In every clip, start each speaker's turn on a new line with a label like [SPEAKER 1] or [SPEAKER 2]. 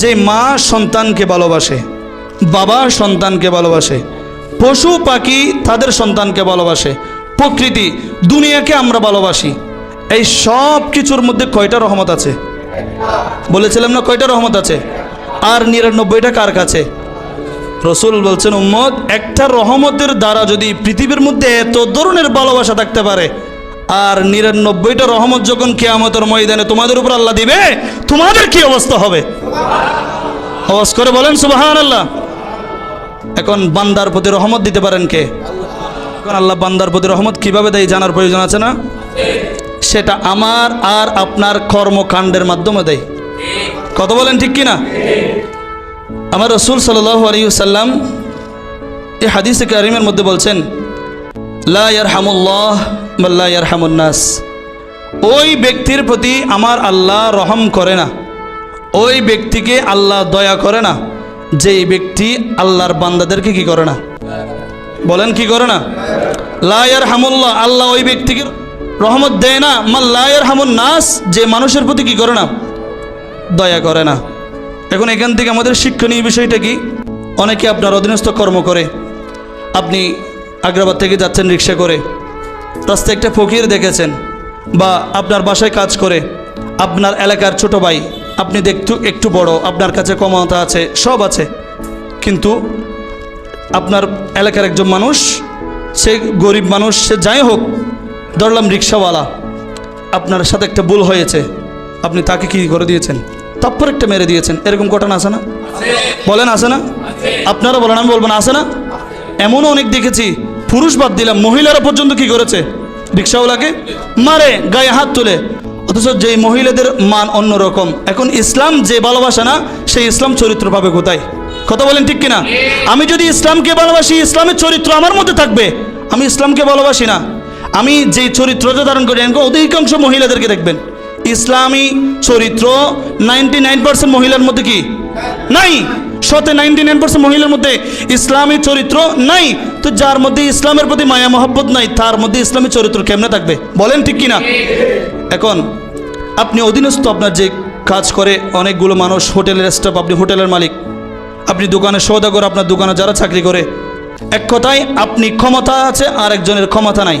[SPEAKER 1] যে মা সন্তানকে ভালোবাসে, বাবা সন্তানকে ভালোবাসে, পশু পাখি তাদের সন্তানকে ভালোবাসে, প্রকৃতি, দুনিয়াকে আমরা ভালোবাসি। এই সব কিছুর মধ্যে কয়টা রহমত আছে? বলেছিলাম না কয়টা রহমত আছে? আর নিরানব্বইটা কার কাছে? রসুল বলছেন উম্মদ একটা রহমতের দ্বারা যদি পৃথিবীর মধ্যে এত ধরনের ভালোবাসা থাকতে পারে আর নিরানব্বইটা রহমত যখন কেয়ামতের ময়দানে তোমাদের উপর আল্লাহ দিবে, তোমাদের কি অবস্থা হবে? আওয়াজ করে বলেন সুবাহান আল্লাহ এখন বান্দার প্রতি রহমত দিতে পারেন কে? এখন আল্লাহ বান্দার প্রতি রহমত কীভাবে দেয় জানার প্রয়োজন আছে না? সেটা আমার আর আপনার কর্মকাণ্ডের মাধ্যমে দেয়। কত বলেন ঠিক কিনা? আমার রসুল আলিউসাল্লাম এই হাদিসে কারিমের মধ্যে বলছেন লা ইয়ারহামুল্লাহ বাল্লা ইয়ারহামুন্নাস। ওই ব্যক্তির প্রতি আমার আল্লাহ রহম করে না। ওই ব্যক্তিকে আল্লাহ দয়া করে না। যেই ব্যক্তি আল্লাহর বান্দাদেরকে কি করে না? বলেন কি করে না? লায়ার হামুল্লাহ আল্লাহ ওই ব্যক্তিকে রহমত দেয় না। মা লায়ার হামুন নাস যে মানুষের প্রতি কি করে না? দয়া করে না। এখন এখান থেকে আমাদের শিক্ষণীয় বিষয়টা কি? অনেকে আপনার অধীনস্থ কর্ম করে। আপনি আগ্রাবাদ থেকে যাচ্ছেন রিক্সা করে। রাস্তায় একটা ফকির দেখেছেন বা আপনার বাসায় কাজ করে। আপনার এলাকার ছোট ভাই, আপনি দেখতে একটু বড়, আপনার কাছে ক্ষমতা আছে, সব আছে। কিন্তু আপনার এলাকার একজন মানুষ, সে গরিব মানুষ, সে যাই হোক, ধরলাম রিক্সাওয়ালা, আপনার সাথে একটা ভুল হয়েছে, আপনি তাকে কি করে দিয়েছেন? তারপর একটা মেরে দিয়েছেন, এরকম ঘটনা আছে না? বলেন, আছে না? আপনারা বলেন, আমি বলব না, আছে না? এমনও অনেক দেখেছি। পুরুষ বাদ দিলাম, মহিলারা পর্যন্ত কি করেছে? রিক্সাওয়ালাকে মারে, গায়ে হাত তুলে। অথচ যে মহিলাদের মান অন্যরকম এখন ইসলাম যে ভালোবাসা না, সেই ইসলাম চরিত্র পাবে কোথায়? কথা বলেন ঠিক কিনা? আমি যদি ইসলামকে ভালোবাসি, ইসলামের চরিত্র আমার মধ্যে থাকবে। আমি ইসলামকে ভালোবাসি না। আমি যে চরিত্রটা ধারণ করি, এরকম অধিকাংশ মহিলাদেরকে দেখবেন। ইসলামী চরিত্র নাইনটি নাইন পার্সেন্ট মহিলার মধ্যে কি? নাই। শতে নাইনটি নাইন পার্সেন্ট মহিলার মধ্যে ইসলামী চরিত্র নাই। তো যার মধ্যে ইসলামের প্রতি মায়া, মহব্বত নাই, তার মধ্যে ইসলামী চরিত্র কেমনে থাকবে? বলেন ঠিক কিনা? এখন, আপনি অধীনস্থ আপনার যে কাজ করে, অনেকগুলো মানুষ, হোটেলের স্টাফ আপনি হোটেলের মালিক। আপনি দোকানে সৌদাগর আপনার দোকানে যারা চাকরি করে, এক কথায় আপনি ক্ষমতা আছে আর একজনের ক্ষমতা নাই।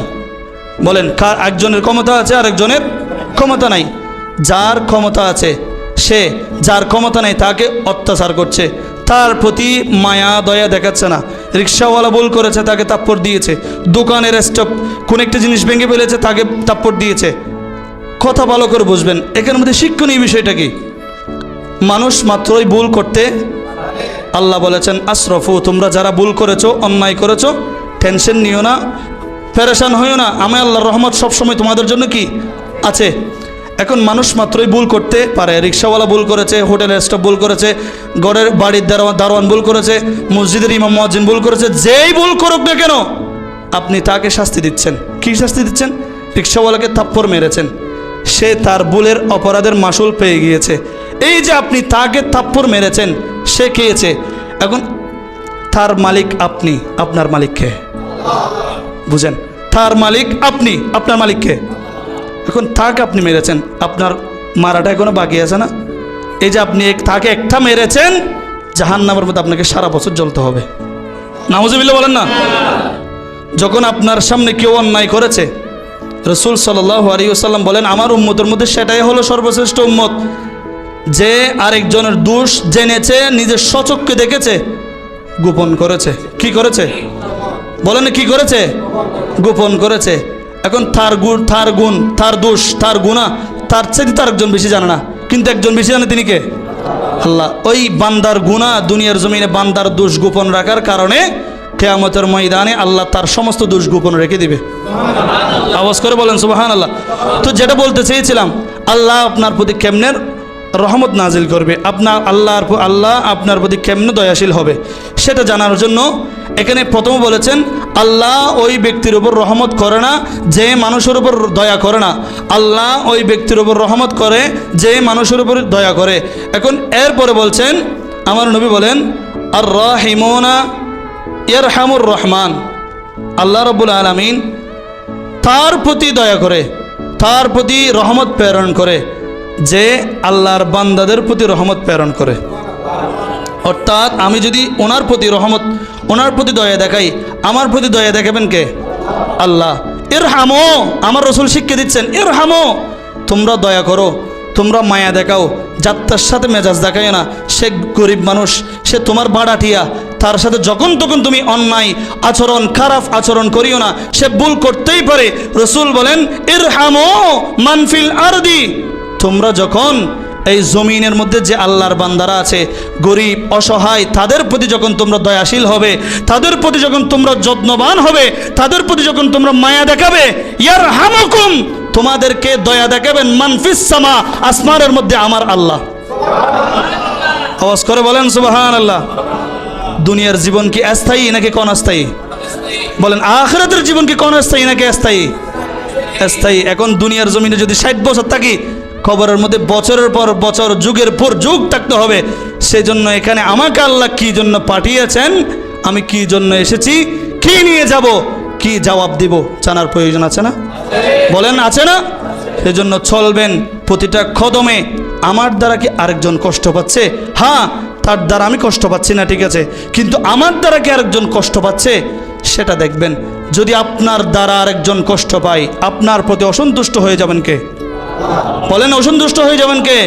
[SPEAKER 1] বলেন, কার, একজনের ক্ষমতা আছে আর একজনের ক্ষমতা নাই। যার ক্ষমতা আছে সে যার ক্ষমতা নেই তাকে অত্যাচার করছে। তার প্রতি মায়া, দয়া দেখাচ্ছে না। রিক্সাওয়ালা ভুল করেছে, তাকে তাপ্পর দিয়েছে। দোকানের স্টপ কোন একটা জিনিস ভেঙে ফেলেছে, তাকে তাপ্পর দিয়েছে। কথা ভালো করে বুঝবেন। এখানের মধ্যে শিক্ষণীয় বিষয়টা কি? মানুষ মাত্রই ভুল করতে আল্লাহ বলেছেন, আশরফু, তোমরা যারা ভুল করেছ, অন্যায় করেছ টেনশন নিও না প্যারেশান হইও না। আমি আল্লাহর রহমত সবসময় তোমাদের জন্য কি? আছে। এখন মানুষ মাত্রই ভুল করতে পারে। রিক্সাওয়ালা ভুল করেছে, হোটেলের স্টাফ ভুল করেছে গড়ের বাড়ির দারোয়ান দারোয়ান ভুল করেছে, মসজিদের ইমাম মহাজিন ভুল করেছে, যেই ভুল করুক না কেন, আপনি তাকে শাস্তি দিচ্ছেন। কি শাস্তি দিচ্ছেন? রিক্সাওয়ালাকে থাপ্পড় মেরেছেন। সে তার ভুলের অপরাধের মাসুল পেয়ে গিয়েছে। এই যে আপনি তাকে থাপ্পড় মেরেছেন, সে খেয়েছে। এখন তার মালিক আপনি, আপনার মালিককে। বুঝেন? তার মালিক আপনি, আপনার মালিককে। এখন তাকে আপনি মেরেছেন। আপনার মারাটা এখনও বাকি আছে না? এই যে আপনি এক- তাকে একটা মেরেছেন জাহান নামের মধ্যে আপনাকে সারা বছর জ্বলতে হবে। নামুজিবিল্লা বলেন না? যখন আপনার সামনে কেউ অন্যায় করেছে, রসুল সাল্লাহ বলেন, আমার উম্মতের মধ্যে সেটাই হলো সর্বশ্রেষ্ঠ উম্মত। যে আরেকজনের দোষ জেনেছে নিজের সচককে দেখেছে, গোপন করেছে। কি করেছে? বলেন কি করেছে? গোপন করেছে। এখন তার গুণ তার গুণ, তার দোষ, তার গুণা তার চেয়ে তার একজন বেশি জানে না। কিন্তু একজন বেশি জানে তিনি কে? আল্লাহ। ওই বান্দার গুণা দুনিয়ার জমিনে বান্দার দোষ গোপন রাখার কারণে কেয়ামতের ময়দানে আল্লাহ তার সমস্ত দোষ গোপন রেখে দিবে। আওয়াজ করে বলেন সুবাহান আল্লাহ তো যেটা বলতে চেয়েছিলাম, আল্লাহ আপনার প্রতি কেমনের রহমত নাজিল করবে। আপনার আল্লাহর আল্লাহ আপনার প্রতি কেমনে দয়াশীল হবে? সেটা জানার জন্য এখানে প্রথম বলেছেন, আল্লাহ ওই ব্যক্তির উপর রহমত করে না, যে মানুষের উপর দয়া করে না। আল্লাহ ওই ব্যক্তির উপর রহমত করে, যে মানুষের উপর দয়া করে। এখন এরপরে বলছেন, আমার নবী বলেন আর রাহিমোনা ইয়ারহামুর রহমান। আল্লাহ রবুল আলমিন তার প্রতি দয়া করে, তার প্রতি রহমত প্রেরণ করে। যে আল্লাহর বান্দাদের প্রতি রহমত প্রেরণ করে। অর্থাৎ আমি যদি ওনার প্রতি রহমত, ওনার প্রতি দয়া দেখাই, আমার প্রতি দয়া দেখাবেন কে? আল্লাহ। এর হামো আমার রসুল শিক্ষা দিচ্ছেন এর হামো তোমরা দয়া করো, তোমরা মায়া দেখাও যাত্রার সাথে মেজাজ দেখায় না। সে গরিব মানুষ, সে তোমার বাড়াটিয়া, তার সাথে যখন তখন তুমি অন্যায় আচরণ, খারাপ আচরণ করিও না। সে ভুল করতেই পারে। রসুল বলেন এর হামো মানফিল আরদি। তোমরা যখন এই জমিনের মধ্যে যে আল্লাহর বান্দারা আছে, গরিব, অসহায়, তাদের প্রতি যখন তোমরা দয়াশীল হবে, তাদের প্রতি যখন তোমরা যত্নবান হবে, তাদের প্রতি যখন তোমরা মায়া দেখাবে ইয়ার হামকুম তোমাদেরকে দয়া দেখাবেন মানফিস সামা, আসমানের মধ্যে আমার আল্লাহ। আওয়াজ করে বলেন সুবাহান আল্লাহ দুনিয়ার জীবন কি অস্থায়ী নাকি কনস্থায়ী বলেন, আখরাতের জীবন কি কনস্থায়ী নাকি অস্থায়ী? স্থায়ী এখন দুনিয়ার জমিনে যদি ষাট বছর থাকি খবরের মধ্যে বছরের পর বছর, যুগের পর যুগ থাকতে হবে। সেজন্য এখানে আমাকে আল্লাহ কি জন্য পাঠিয়েছেন? আমি কি জন্য এসেছি? কি নিয়ে যাব? কি জবাব দিব? জানার প্রয়োজন আছে না? বলেন, আছে না? সেজন্য চলবেন প্রতিটা কদমে। আমার দ্বারা কি আরেকজন কষ্ট পাচ্ছে? হ্যাঁ তার দ্বারা আমি কষ্ট পাচ্ছি না, ঠিক আছে। কিন্তু আমার দ্বারা কি আরেকজন কষ্ট পাচ্ছে? সেটা দেখবেন। যদি আপনার দ্বারা আরেকজন কষ্ট পায়, আপনার প্রতি অসন্তুষ্ট হয়ে যাবেন কে? বলেন অসন্তুষ্ট হয়ে যাবেন কে?